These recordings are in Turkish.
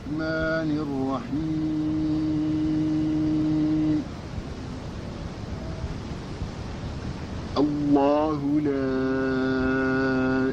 الرحمن الرحيم. الله لا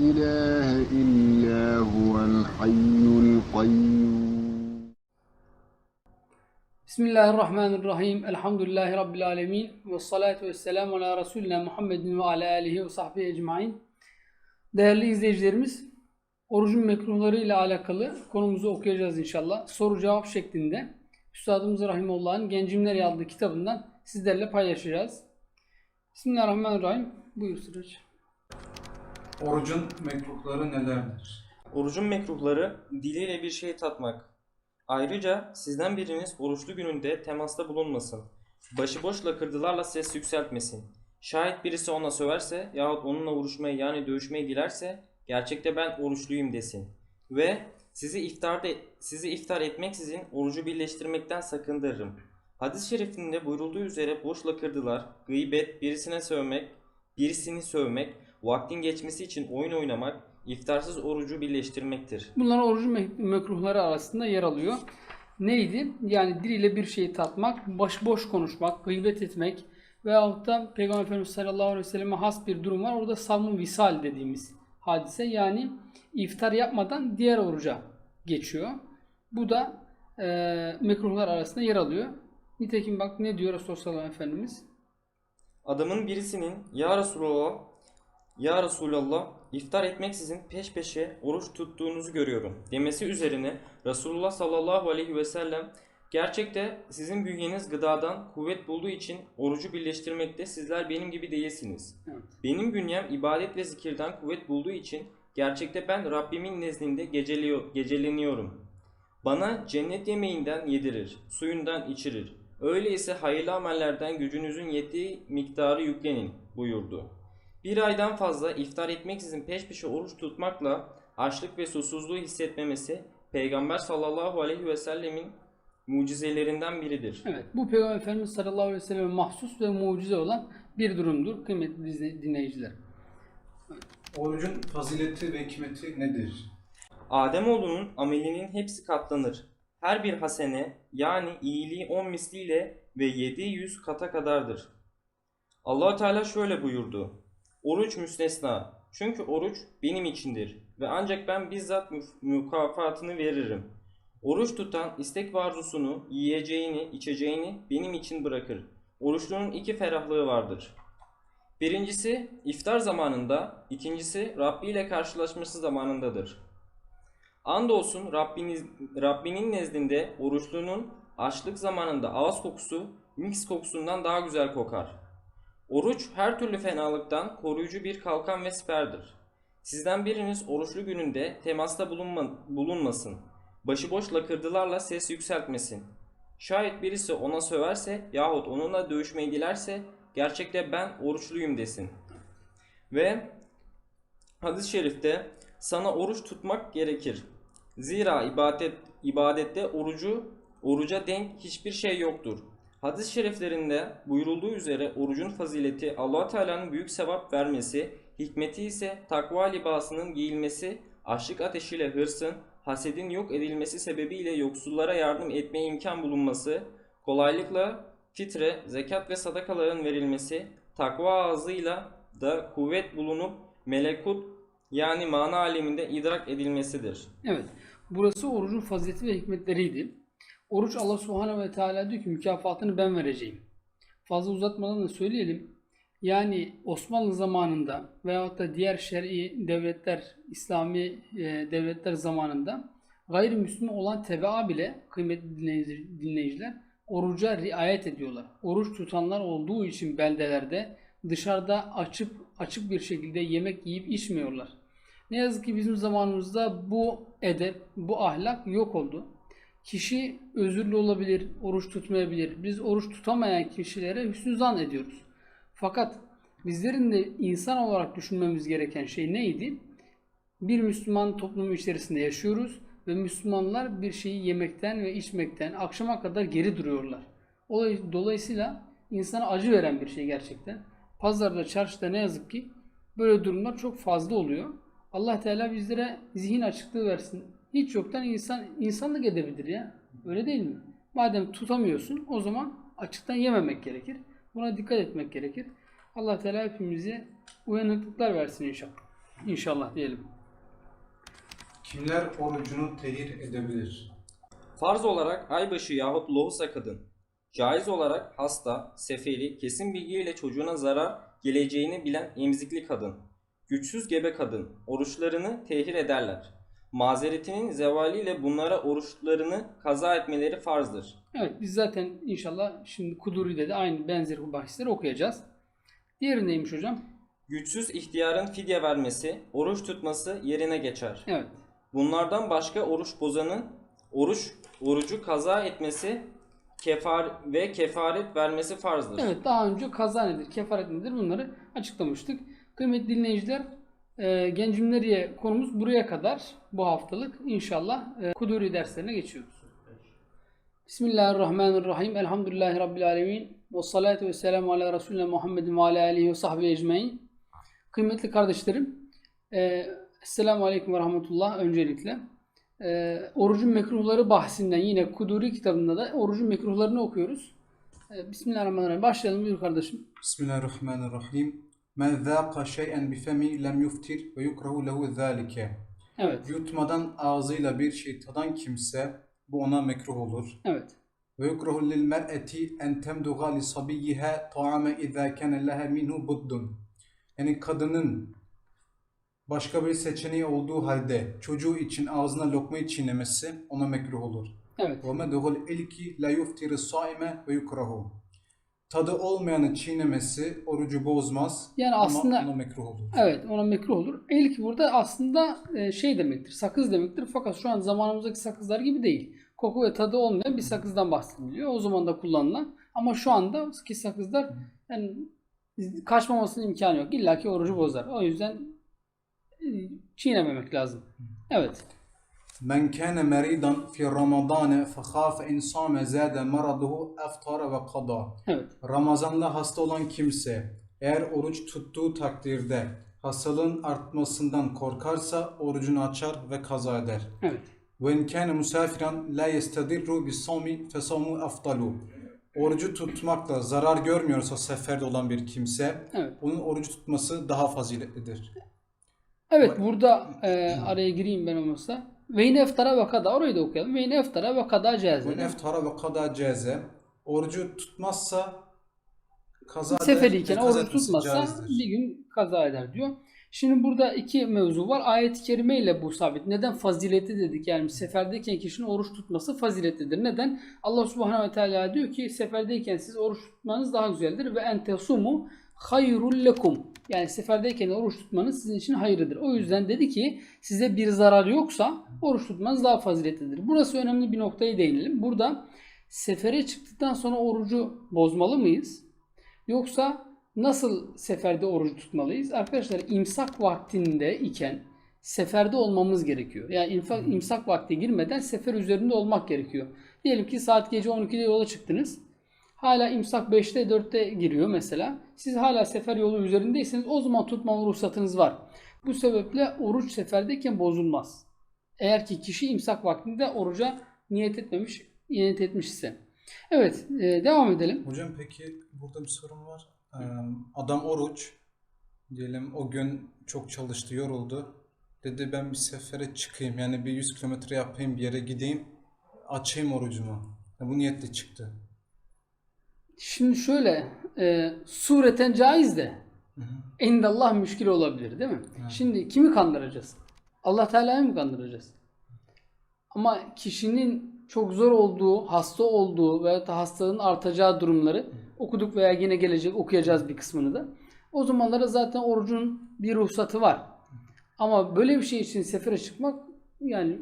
إله إلا هو الحي القيوم. بسم الله الرحمن الرحيم. الحمد لله رب العالمين والصلاة والسلام على رسولنا محمد وعلى آله وصحبه أجمعين. Değerli izleyicilerimiz, orucun mekruhları ile alakalı konumuzu okuyacağız inşallah. Soru cevap şeklinde Üstadımız Rahimullah'ın Gencimler yazdığı kitabından sizlerle paylaşacağız. Bismillahirrahmanirrahim. Buyur Sıraç. Orucun mekruhları nelerdir? Orucun mekruhları diliyle bir şey tatmak. Ayrıca sizden biriniz oruçlu gününde temasta bulunmasın. Başıboş lakırdılarla ses yükseltmesin. Şayet birisi ona söverse yahut onunla vuruşmayı yani dövüşmeyi dilerse gerçekte ben oruçluyum desin. Ve sizi iftarda sizi iftar etmeksizin orucu birleştirmekten sakındırırım. Hadis-i şerifinde buyurulduğu üzere boş lakırdılar, gıybet, birisine sövmek, birisini sövmek, vaktin geçmesi için oyun oynamak, iftarsız orucu birleştirmektir. Bunlar orucun mek- mekruhları arasında yer alıyor. Neydi? Yani diliyle bir şeyi tatmak, başboş konuşmak, gıybet etmek veyahut da Peygamber Efendimiz sallallahu aleyhi ve selleme has bir durum var. Orada savun visal dediğimiz hadise. Yani iftar yapmadan diğer oruca geçiyor. Bu da e, mekruhlar arasında yer alıyor. Nitekim bak ne diyor Resulullah Efendimiz? Adamın birisinin ya Resulallah ya Resulallah iftar etmeksizin peş peşe oruç tuttuğunuzu görüyorum demesi üzerine Resulullah sallallahu aleyhi ve sellem gerçekte sizin bünyeniz gıdadan kuvvet bulduğu için orucu birleştirmekte sizler benim gibi değilsiniz. Evet. Benim bünyem ibadet ve zikirden kuvvet bulduğu için gerçekte ben Rabbimin nezdinde geceliyor, geceleniyorum. Bana cennet yemeğinden yedirir, suyundan içirir. Öyleyse hayırlı amellerden gücünüzün yettiği miktarı yüklenin buyurdu. Bir aydan fazla iftar etmeksizin peş peşe oruç tutmakla açlık ve susuzluğu hissetmemesi Peygamber sallallahu aleyhi ve sellemin mucizelerinden biridir. Evet, bu Peygamber Efendimiz sallallahu aleyhi ve selleme mahsus ve mucize olan bir durumdur kıymetli dinle- dinleyiciler. Orucun fazileti ve hikmeti nedir? Ademoğlunun amelinin hepsi katlanır. Her bir hasene yani iyiliği on misliyle ve yedi yüz kata kadardır. allah Teala şöyle buyurdu. Oruç müstesna. Çünkü oruç benim içindir ve ancak ben bizzat mü- mükafatını veririm. Oruç tutan istek ve arzusunu, yiyeceğini, içeceğini benim için bırakır. Oruçlunun iki ferahlığı vardır. Birincisi iftar zamanında, ikincisi Rabbi ile karşılaşması zamanındadır. Andolsun Rabbiniz, Rabbinin nezdinde oruçlunun açlık zamanında ağız kokusu mis kokusundan daha güzel kokar. Oruç her türlü fenalıktan koruyucu bir kalkan ve siperdir. Sizden biriniz oruçlu gününde temasta bulunma, bulunmasın. Başıboş lakırdılarla ses yükseltmesin. Şayet birisi ona söverse yahut onunla dövüşmeyi dilerse gerçekte ben oruçluyum desin. Ve hadis-i şerifte sana oruç tutmak gerekir. Zira ibadet ibadette orucu oruca denk hiçbir şey yoktur. Hadis-i şeriflerinde buyurulduğu üzere orucun fazileti Allah Teala'nın büyük sevap vermesi, hikmeti ise takva libasının giyilmesi, açlık ateşiyle hırsın, hasedin yok edilmesi sebebiyle yoksullara yardım etmeye imkan bulunması, kolaylıkla fitre, zekat ve sadakaların verilmesi, takva ağzıyla da kuvvet bulunup melekut yani mana aleminde idrak edilmesidir. Evet. Burası orucun fazileti ve hikmetleriydi. Oruç Allah Subhanahu ve Teala diyor ki mükafatını ben vereceğim. Fazla uzatmadan da söyleyelim. Yani Osmanlı zamanında veyahut da diğer şer'i devletler, İslami e, devletler zamanında gayrimüslim olan tebaa bile kıymetli dinleyici- dinleyiciler oruca riayet ediyorlar. Oruç tutanlar olduğu için beldelerde dışarıda açıp açık bir şekilde yemek yiyip içmiyorlar. Ne yazık ki bizim zamanımızda bu edep, bu ahlak yok oldu. Kişi özürlü olabilir, oruç tutmayabilir. Biz oruç tutamayan kişilere hüsnü zan ediyoruz. Fakat bizlerin de insan olarak düşünmemiz gereken şey neydi? Bir Müslüman toplumu içerisinde yaşıyoruz ve Müslümanlar bir şeyi yemekten ve içmekten akşama kadar geri duruyorlar. Olay- Dolayısıyla insana acı veren bir şey gerçekten. Pazarda, çarşıda ne yazık ki böyle durumlar çok fazla oluyor. Allah Teala bizlere zihin açıklığı versin Hiç yoktan insan insanlık edebilir ya. Öyle değil mi? Madem tutamıyorsun o zaman açıktan yememek gerekir. Buna dikkat etmek gerekir. Allah Teala hepimize uyanıklıklar versin inşallah. İnşallah diyelim. Kimler orucunu tehir edebilir? Farz olarak aybaşı yahut lohusa kadın. Caiz olarak hasta, seferi, kesin bilgiyle çocuğuna zarar geleceğini bilen emzikli kadın. Güçsüz gebe kadın. Oruçlarını tehir ederler. Mazeretinin zevaliyle bunlara oruçlarını kaza etmeleri farzdır. Evet biz zaten inşallah şimdi Kuduri'de de aynı benzer bahisleri okuyacağız. Diğeri neymiş hocam? Güçsüz ihtiyarın fidye vermesi, oruç tutması yerine geçer. Evet. Bunlardan başka oruç bozanın oruç orucu kaza etmesi kefar ve kefaret vermesi farzdır. Evet daha önce kaza nedir, kefaret nedir bunları açıklamıştık. Kıymetli dinleyiciler, e, Gencimleriye konumuz buraya kadar bu haftalık. İnşallah e, Kuduri derslerine geçiyoruz. Bismillahirrahmanirrahim. Elhamdülillahi Rabbil alemin. Ve salatu ve selamu ala Resulüne Muhammedin ve ala alihi ve sahbihi ecmain. Kıymetli kardeşlerim, e, Esselamu Aleyküm ve Rahmetullah öncelikle. E, orucun mekruhları bahsinden yine Kuduri kitabında da orucun mekruhlarını okuyoruz. E, Bismillahirrahmanirrahim. Başlayalım buyur kardeşim. Bismillahirrahmanirrahim. Men zâqa şey'en bifemi lem yuftir ve yukrahu lehu zâlike. Evet. Yutmadan ağzıyla bir şey tadan kimse bu ona mekruh olur. Evet. Ve yukrahu lil mer'eti en temduga li sabiyyiha ta'ame izâ kâne leha minhu buddun. Yani kadının başka bir seçeneği olduğu halde çocuğu için ağzına lokmayı çiğnemesi ona mekruh olur. Evet. Ve medhul ilki la yuftiri saime ve yukrahu. Tadı olmayanı çiğnemesi orucu bozmaz Yani ama aslında ona mekruh olur. evet ona mekruh olur. Elk burada aslında e, şey demektir. Sakız demektir. Fakat şu an zamanımızdaki sakızlar gibi değil. Koku ve tadı olmayan bir sakızdan bahsediliyor. O zaman da kullanılan. Ama şu anda ki sakızlar yani kaçmamasının imkanı yok. İlla ki orucu bozar. O yüzden e, çiğnememek lazım. Evet. Men kana maridan fi Ramazan fe khafa in sama zada maraduhu aftara ve qada. Evet. Ramazan'da hasta olan kimse eğer oruç tuttuğu takdirde hastalığın artmasından korkarsa orucunu açar ve kaza eder. Evet. Ve in kana musafiran la yestadirru bis sawmi fe sawmu afdalu. Orucu tutmakla zarar görmüyorsa seferde olan bir kimse Evet. onun orucu tutması daha faziletlidir. Evet burada e, araya gireyim ben olmazsa. Ve yine iftara ve kada. Orayı da okuyalım. Ve yine iftara ve kada caize. Ve neftara ve kada ceze. Orucu tutmazsa kaza eder Seferiyken etmesi tutmazsa caizdir. bir gün kaza eder diyor. Şimdi burada iki mevzu var. Ayet-i kerime ile bu sabit. Neden faziletli dedik? Yani seferdeyken kişinin oruç tutması faziletlidir. Neden? Allah Subhanahu ve Teala diyor ki seferdeyken siz oruç tutmanız daha güzeldir ve en tesumu hayrul lekum. Yani seferdeyken oruç tutmanız sizin için hayırlıdır. O yüzden dedi ki size bir zarar yoksa oruç tutmanız daha faziletlidir. Burası önemli bir noktaya değinelim. Burada sefere çıktıktan sonra orucu bozmalı mıyız? Yoksa nasıl seferde orucu tutmalıyız? Arkadaşlar imsak vaktinde iken seferde olmamız gerekiyor. Yani imsak, imsak vakti girmeden sefer üzerinde olmak gerekiyor. Diyelim ki saat gece 12'de yola çıktınız. Hala imsak 5'te 4'te giriyor mesela. Siz hala sefer yolu üzerindeyseniz o zaman tutma ruhsatınız var. Bu sebeple oruç seferdeyken bozulmaz. Eğer ki kişi imsak vaktinde oruca niyet etmemiş, niyet etmiş ise. Evet, e, devam edelim. Hocam peki burada bir sorun var. Ee, adam oruç diyelim o gün çok çalıştı, yoruldu. Dedi ben bir sefere çıkayım yani bir 100 kilometre yapayım bir yere gideyim açayım orucumu. Ya bu niyetle çıktı. Şimdi şöyle, e, sureten caiz de indallah müşkil olabilir değil mi? Şimdi kimi kandıracağız? Allah Teala'yı mı kandıracağız? Ama kişinin çok zor olduğu, hasta olduğu veya hastalığın artacağı durumları okuduk veya yine gelecek okuyacağız bir kısmını da. O zamanlara zaten orucun bir ruhsatı var. Ama böyle bir şey için sefere çıkmak yani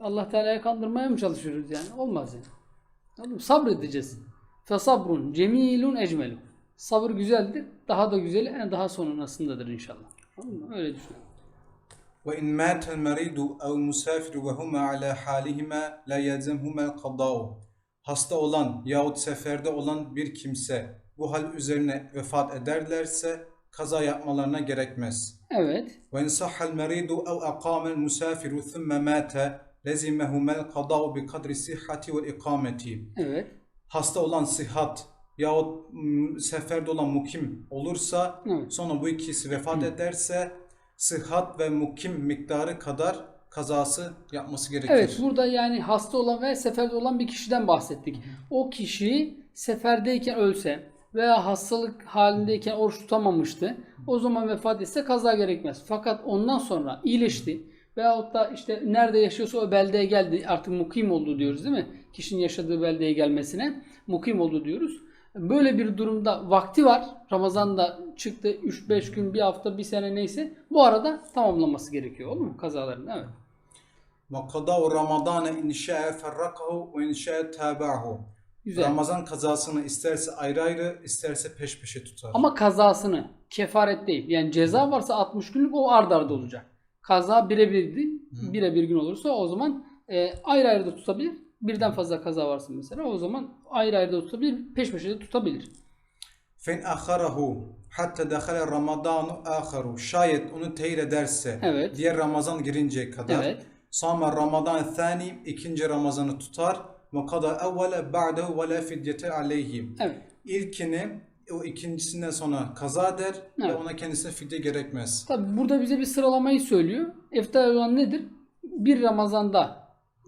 Allah Teala'yı kandırmaya mı çalışıyoruz yani? Olmaz yani. Anladın? Sabredeceğiz. Fesabrun cemilun ecmelun. Sabır güzeldir. Daha da güzeli en daha sonrasındadır inşallah. Anladın? Öyle düşünüyorum. وإن مات المريض أو المسافر وهما على حالهما لا يلزمهما القضاء. Hasta olan yahut seferde olan bir kimse bu hal üzerine vefat ederlerse kaza yapmalarına gerekmez. Evet. وإن صح المريض أو أقام المسافر ثم مات lezimehumel kada'u bi kadri sihhati ve ikameti. Evet. Hasta olan sıhhat yahut mm, seferde olan mukim olursa Evet. sonra bu ikisi vefat ederse sıhhat ve mukim miktarı kadar kazası yapması gerekir. Evet burada yani hasta olan ve seferde olan bir kişiden bahsettik. O kişi seferdeyken ölse veya hastalık halindeyken oruç tutamamıştı. O zaman vefat etse kaza gerekmez. Fakat ondan sonra iyileşti veyahut da işte nerede yaşıyorsa o beldeye geldi. Artık mukim oldu diyoruz değil mi? Kişinin yaşadığı beldeye gelmesine mukim oldu diyoruz. Böyle bir durumda vakti var. Ramazan'da çıktı 3-5 gün, bir hafta, bir sene neyse. Bu arada tamamlaması gerekiyor. Olur mu? Kazaların. Evet. Ramadane in şa'e ferrakahu ve in şa'e tabahu. Güzel. Ramazan kazasını isterse ayrı ayrı isterse peş peşe tutar. Ama kazasını kefaret değil. Yani ceza varsa 60 günlük o ard arda olacak. Kaza birebirdi. Birebir gün olursa o zaman e, ayrı ayrı da tutabilir. Birden fazla kaza varsa mesela o zaman ayrı ayrı da tutabilir. Peş peşe de tutabilir. Fen aharahu hatta dehale ramadanu aharu. Şayet onu teyir ederse Evet. diğer Ramazan girinceye kadar. Evet. Sama Ramazan thani ikinci Ramazan'ı tutar. Ve kada evvele ba'dehu ve la fidyete aleyhim. Evet. İlkini o ikincisinden sonra kaza eder ve Evet. ona kendisine fidye gerekmez. Tabi burada bize bir sıralamayı söylüyor. Eftal olan nedir? Bir Ramazan'da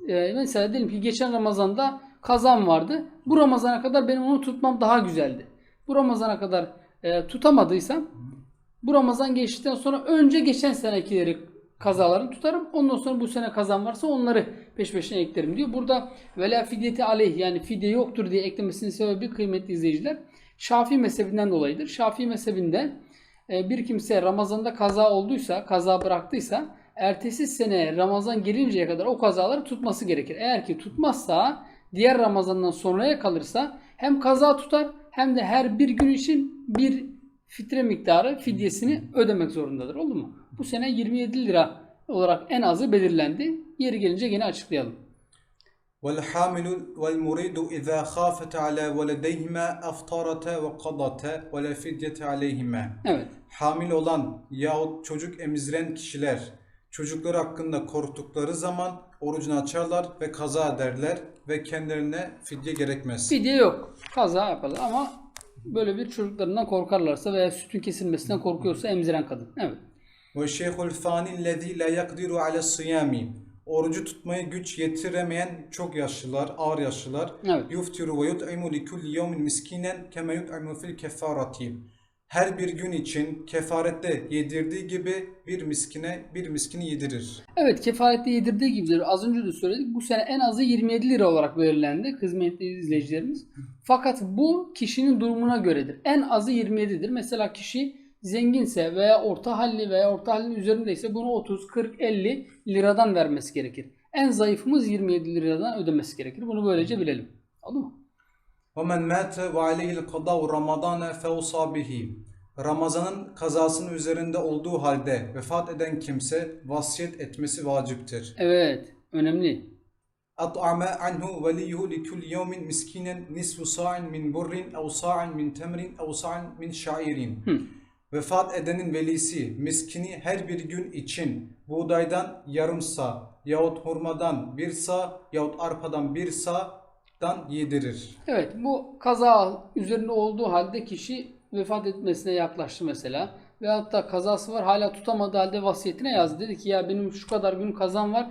e, mesela diyelim ki geçen Ramazan'da kazan vardı. Bu Ramazan'a kadar benim onu tutmam daha güzeldi. Bu Ramazan'a kadar e, tutamadıysam bu Ramazan geçtikten sonra önce geçen senekileri kazalarını tutarım. Ondan sonra bu sene kazan varsa onları peş peşine eklerim diyor. Burada vela fidyeti aleyh yani fidye yoktur diye eklemesinin sebebi kıymetli izleyiciler. Şafii mezhebinden dolayıdır. Şafii mezhebinde e, bir kimse Ramazan'da kaza olduysa, kaza bıraktıysa ertesi sene Ramazan gelinceye kadar o kazaları tutması gerekir. Eğer ki tutmazsa diğer Ramazan'dan sonraya kalırsa hem kaza tutar hem de her bir gün için bir fitre miktarı fidyesini ödemek zorundadır. Oldu mu? Bu sene 27 lira olarak en azı belirlendi. Yeri gelince gene açıklayalım. والحامل والمريد إذا خافت على ولديهما أفطرتا وقضتا ولا فدية عليهما. Evet. Hamile olan yahut çocuk emziren kişiler çocukları hakkında korktukları zaman orucunu açarlar ve kaza ederler ve kendilerine fidye gerekmez. Fidye yok. Kaza yaparlar ama böyle bir çocuklarından korkarlarsa veya sütün kesilmesinden korkuyorsa emziren kadın. Evet. Ve şeyhul fani lezi la yakdiru ala siyami. Orucu tutmaya güç yetiremeyen çok yaşlılar, ağır yaşlılar. Evet. Yuftiru ve yut'imu li kulli yevmin miskinen kema yut'imu fil kefarati. Her bir gün için kefarette yedirdiği gibi bir miskine bir miskini yedirir. Evet kefarette yedirdiği gibidir. Az önce de söyledik. Bu sene en azı 27 lira olarak belirlendi kıymetli izleyicilerimiz. Fakat bu kişinin durumuna göredir. En azı 27'dir. Mesela kişi zenginse veya orta halli veya orta hallin üzerindeyse bunu 30, 40, 50 liradan vermesi gerekir. En zayıfımız 27 liradan ödemesi gerekir. Bunu böylece bilelim. Oldu mu? وَمَنْ مَاتَ وَعَلَيْهِ الْقَضَاءُ رَمَضَانَ فَوْصَى بِهِ Ramazanın kazasının üzerinde olduğu halde vefat eden kimse vasiyet etmesi vaciptir. Evet. Önemli. أطعم عنه وليه لكل يوم مسكينا نصف صاع من بر أو صاع من تمر أو صاع من شعير. Hı. Vefat edenin velisi miskini her bir gün için buğdaydan yarım sağ yahut hurmadan bir sağ yahut arpadan bir sağdan yedirir. Evet bu kaza üzerinde olduğu halde kişi vefat etmesine yaklaştı mesela. Veyahut da kazası var hala tutamadığı halde vasiyetine yazdı. Dedi ki ya benim şu kadar gün kazan var.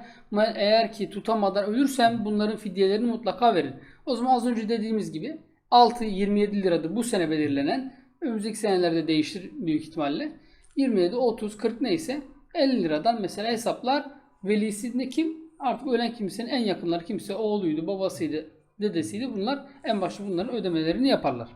Eğer ki tutamadan ölürsem bunların fidyelerini mutlaka verin. O zaman az önce dediğimiz gibi 6-27 liradır bu sene belirlenen. Önümüzdeki senelerde değişir büyük ihtimalle. 27, 30, 40 neyse 50 liradan mesela hesaplar. Velisinde kim? Artık ölen kimsenin en yakınları kimse oğluydu, babasıydı, dedesiydi. Bunlar en başta bunların ödemelerini yaparlar.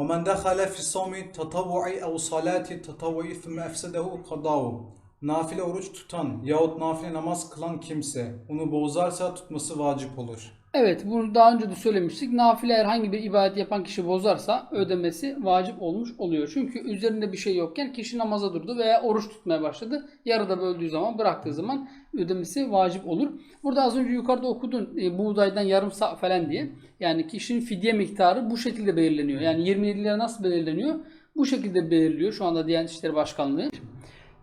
ومن دخل في صوم تطوع أو صلاة تطوع ثم أفسده قضاءه Nafile oruç tutan yahut nafile namaz kılan kimse onu bozarsa tutması vacip olur. Evet bunu daha önce de söylemiştik. Nafile herhangi bir ibadet yapan kişi bozarsa ödemesi vacip olmuş oluyor. Çünkü üzerinde bir şey yokken kişi namaza durdu veya oruç tutmaya başladı. Yarıda böldüğü zaman bıraktığı zaman ödemesi vacip olur. Burada az önce yukarıda okudun e, buğdaydan yarım sağ falan diye. Yani kişinin fidye miktarı bu şekilde belirleniyor. Yani 27 lira nasıl belirleniyor? Bu şekilde belirliyor şu anda Diyanet İşleri Başkanlığı.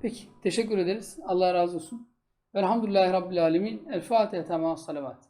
Peki teşekkür ederiz. Allah razı olsun. Velhamdülillahi Rabbil Alemin. El Fatiha tamam salavat.